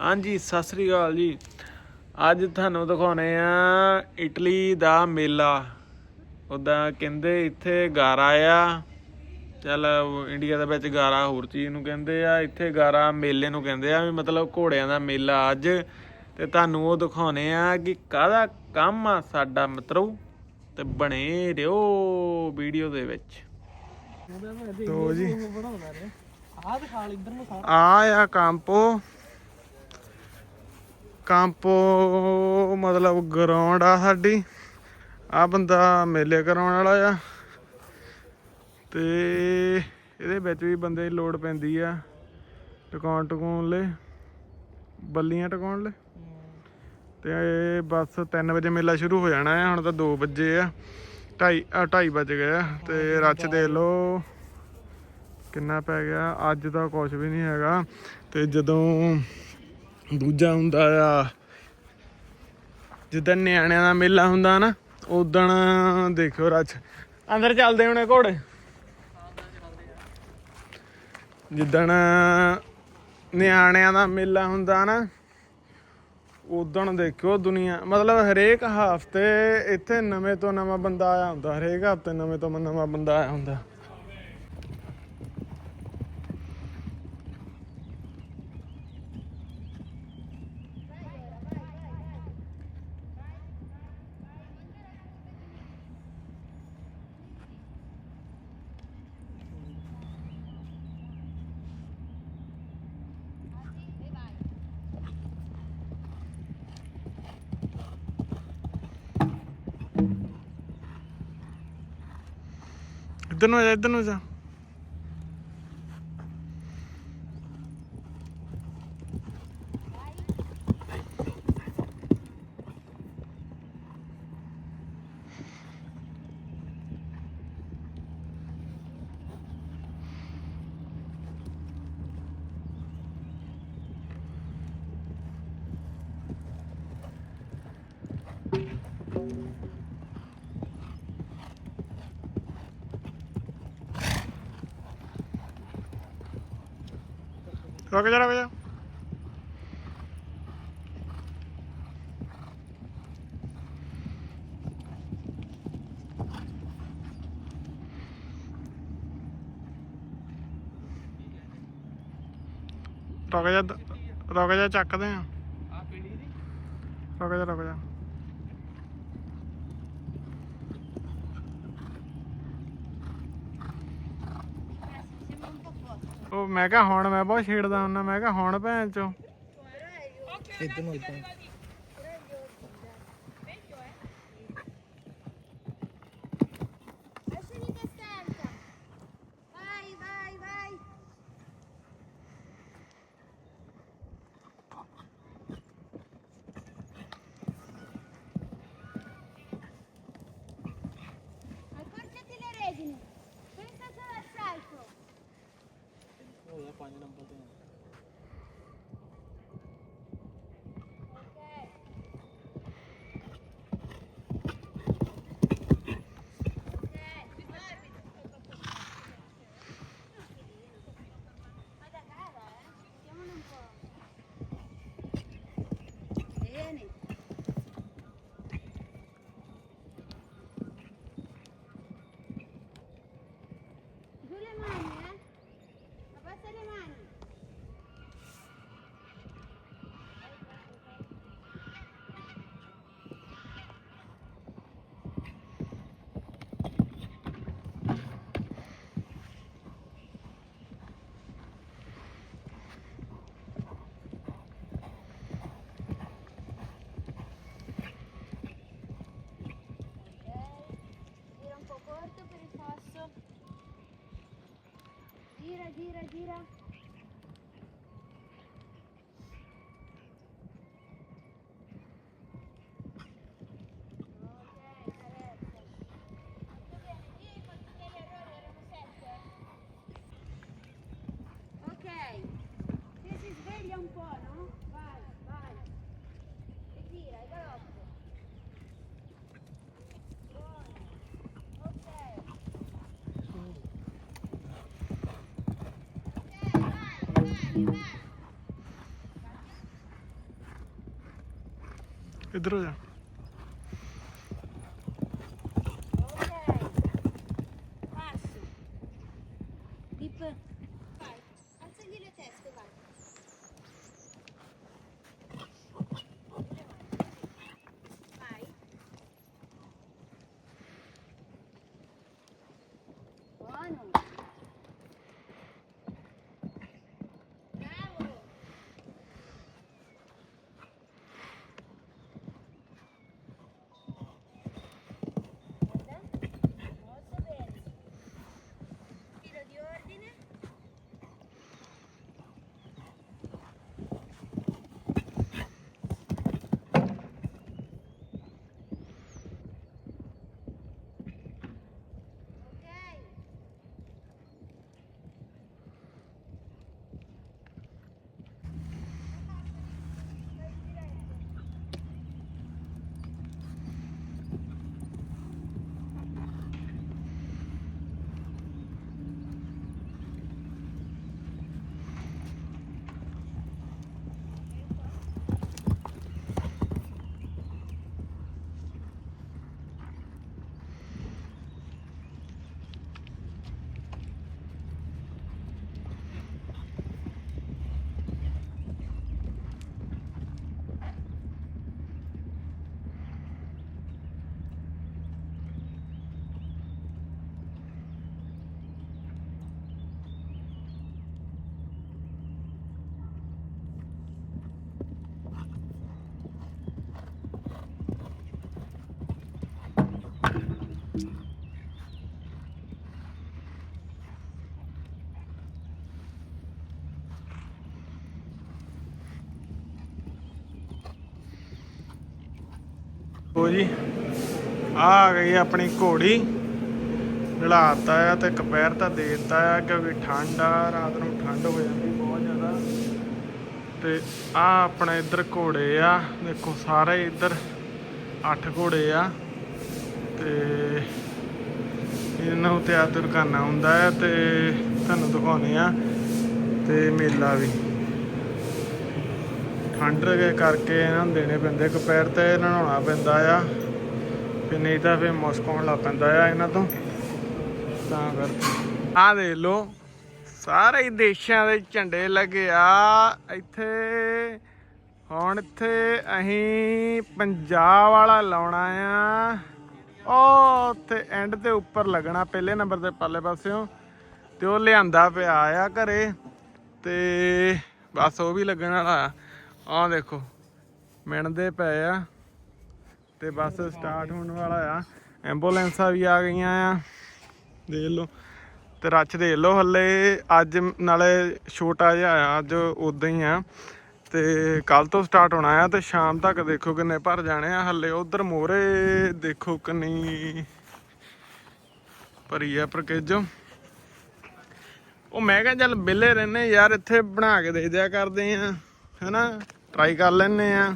ਹਾਂਜੀ ਸਤਿ ਸ੍ਰੀ ਅਕਾਲ ਜੀ। ਅੱਜ ਤੁਹਾਨੂੰ ਦਿਖਾਉਣੇ ਆ ਇਟਲੀ ਦਾ ਮੇਲਾ। ਉਦਾਂ ਕਹਿੰਦੇ ਇੱਥੇ ਗਾਰਾ ਆ। ਚੱਲ ਇੰਡੀਆ ਦੇ ਵਿੱਚ ਗਾਰਾ ਹੋਰ ਚੀਜ਼ ਨੂੰ ਕਹਿੰਦੇ ਆ। ਇੱਥੇ ਗਾਰਾ ਮੇਲੇ ਨੂੰ ਕਹਿੰਦੇ ਆ ਵੀ ਮਤਲਬ ਘੋੜਿਆਂ ਦਾ ਮੇਲਾ ਅੱਜ। ਤੇ ਤੁਹਾਨੂੰ ਉਹ ਦਿਖਾਉਣੇ ਆ ਕਿ ਕਾਹਦਾ ਕੰਮ ਆ ਸਾਡਾ ਮਿੱਤਰੋ। ਤੇ ਬਣੇ ਰਿਓ ਵੀਡੀਓ ਦੇ ਵਿੱਚ। ਤੋ ਜੀ। ਆਹ ਦਿਖਾ ਲੈ ਇੱਧਰ ਨੂੰ ਸਾਰਾ। ਆ ਆ ਕੰਪੋ। ਕੰਪੋ ਮਤਲਬ ਗਰਾਊਂਡ ਆ ਸਾਡੀ। ਆ ਬੰਦਾ ਮੇਲੇ ਕਰਾਉਣ ਵਾਲਾ ਆ। ਤੇ ਇਹਦੇ ਵਿੱਚ ਵੀ ਬੰਦੇ ਦੀ ਲੋੜ ਪੈਂਦੀ ਆ ਟਿਕਾਉਣ ਟਿਕਾਉਣ ਲਈ। ਬੱਲੀਆਂ ਟਿਕਾਉਣ ਲਈ। ਤੇ ਇਹ ਬਸ 3 ਵਜੇ ਮੇਲਾ ਸ਼ੁਰੂ ਹੋ ਜਾਣਾ ਹੈ ਹੁਣ ਤਾਂ 2 ਵਜੇ ਆ। 2:30 2:30 ਵਜ ਗਏ ਆ ਤੇ ਰੱਛ ਦੇ ਲੋ ਕਿੰਨਾ ਪੈ ਗਿਆ? ਅੱਜ ਤਾਂ ਕੁਝ ਵੀ ਨਹੀਂ ਹੈਗਾ। ਤੇ ਜਦੋਂ ਦੂਜਾ ਹੁੰਦਾ ਆ, ਜਿੱਦਾਂ ਨਿਆਣਿਆਂ ਦਾ ਮੇਲਾ ਹੁੰਦਾ ਨਾ ਉਦਣ ਦੇਖਿਓ ਰੱਛ ਅੰਦਰ ਚੱਲਦੇ ਹੁਣੇ ਘੋੜੇ। ਜਿੱਦਣ ਨਿਆਣਿਆਂ ਦਾ ਮੇਲਾ ਹੁੰਦਾ ਨਾ ਉਦਣ ਦੇਖਿਓ ਦੁਨੀਆ, ਮਤਲਬ ਹਰੇਕ ਹਫ਼ਤੇ ਇੱਥੇ ਨਵੇਂ ਤੋਂ ਨਵਾਂ ਬੰਦਾ ਆਇਆ ਹੁੰਦਾ, ਹਰੇਕ ਹਫ਼ਤੇ ਨਵੇਂ ਤੋਂ ਨਵਾਂ ਬੰਦਾ ਆਇਆ ਹੁੰਦਾ। ਇੱਧਰ ਨੂੰ ਆ ਜਾ ਇੱਧਰ ਨੂੰ ਜਾ। ਰੁਕ ਜਾ ਰੁਕ ਜਾ ਰੁਕ ਜਾ ਰੁਕ ਜਾ ਚੱਕਦੇ ਆ ਆ ਪੀੜੀ ਦੀ ਰੁਕ ਜਾ ਰੁਕ ਜਾ ਉਹ ਮੈਂ ਕਿਹਾ ਹੁਣ ਮੈਂ ਬਹੁਤ ਛੇੜਦਾ ਹੁੰਦਾ, ਮੈਂ ਕਿਹਾ ਹੁਣ ਭੈਣ ਚੋ। ਇੱਧਰ ਨੂੰ ਇੱਧਰ Gira, ਇੱਧਰ ਹੋ ਜੀ ਆ ਆ ਗਈ ਆਪਣੀ ਘੋੜੀ। ਨਲਾਤਾ ਆ ਤੇ ਕਪੈਰ ਤਾਂ ਦੇ ਦਿੱਤਾ ਆ ਕਿਉਂਕਿ ਠੰਡ ਆ, ਰਾਤ ਨੂੰ ਠੰਡ ਹੋ ਜਾਂਦੀ ਬਹੁਤ ਜ਼ਿਆਦਾ। ਤੇ ਆ ਆਪਣੇ ਇੱਧਰ ਘੋੜੇ ਆ, ਦੇਖੋ ਸਾਰੇ ਇੱਧਰ ਅੱਠ ਘੋੜੇ ਆ। ਤੇ ਇਹਨਾਂ ਨੂੰ ਤਿਆਰ ਤੁਰ ਕਰਨਾ ਹੁੰਦਾ ਹੈ ਤੇ ਤੁਹਾਨੂੰ ਦਿਖਾਉਣੇ ਆ ਤੇ ਮੇਲਾ ਵੀ। ਠੰਡ ਕਰਕੇ ਇਹਨਾਂ ਨੂੰ ਦੇਣੇ ਪੈਂਦੇ ਕਪੈਰ ਤੇ ਨਹਾਉਣਾ ਪੈਂਦਾ ਆ, ਤੇ ਨਹੀਂ ਤਾਂ ਫਿਰ ਮੁਸਕਾਉਣ ਲੱਗ ਪੈਂਦਾ ਆ ਇਹਨਾਂ ਤੋਂ। ਤਾਂ ਕਰਕੇ। ਆ ਦੇਖ ਲਓ, ਸਾਰੇ ਹੀ ਦੇਸ਼ਾਂ ਦੇ ਝੰਡੇ ਲੱਗੇ ਆ, ਇੱਥੇ ਹੁਣ ਇੱਥੇ ਅਸੀਂ ਪੰਜਾਬ ਵਾਲਾ ਲਾਉਣਾ ਆ। ਉਹ ਉੱਥੇ ਐਂਡ ਤੇ ਉੱਪਰ ਲੱਗਣਾ, ਪਹਿਲੇ ਨੰਬਰ ਤੇ ਪਰਲੇ ਪਾਸਿਓਂ, ਤੇ ਉਹ ਲਿਆਂਦਾ ਪਿਆ ਆ ਘਰੇ, ਤੇ ਬਸ ਉਹ ਵੀ ਲੱਗਣ ਵਾਲਾ ਆ। ਆਹ ਦੇਖੋ, ਮਿਣਦੇ ਪਏ ਆ ਤੇ ਬਸ ਸਟਾਰਟ ਹੋਣ ਵਾਲਾ ਆ। ਐਂਬੂਲੈਂਸਾਂ ਵੀ ਆ ਗਈਆਂ ਆ। ਦੇਖ ਲਓ, ਤੇ ਰੱਛ ਦੇਖ ਲਓ ਹੱਲੇ, ਅੱਜ ਨਾਲੇ ਛੋਟਾ ਜਿਹਾ ਆ, ਅੱਜ ਉਦਾਂ ਹੀ ਆ। ਤੇ ਕੱਲ ਤੋਂ ਸਟਾਰਟ ਹੋਣਾ ਆ, ਤੇ ਸ਼ਾਮ ਤੱਕ ਦੇਖੋ ਕਿੰਨੇ ਭਰ ਜਾਣੇ ਆ। ਹੱਲੇ ਉਧਰ ਮੋਰੇ ਦੇਖੋ ਕਿੰਨੀ ਭਰੀ ਆ ਪ੍ਰਕੇਜੋ ਉਹ ਮੈਂ ਕਿਹਾ ਚੱਲ ਬਿੱਲੇ ਰਹਿੰਦੇ ਯਾਰ, ਇੱਥੇ ਬਣਾ ਕੇ ਦੇ ਦਿਆ ਕਰਦੇ ਆ, ਹਨਾ? ਟਰਾਈ ਕਰ ਲੈਨੇ ਆ।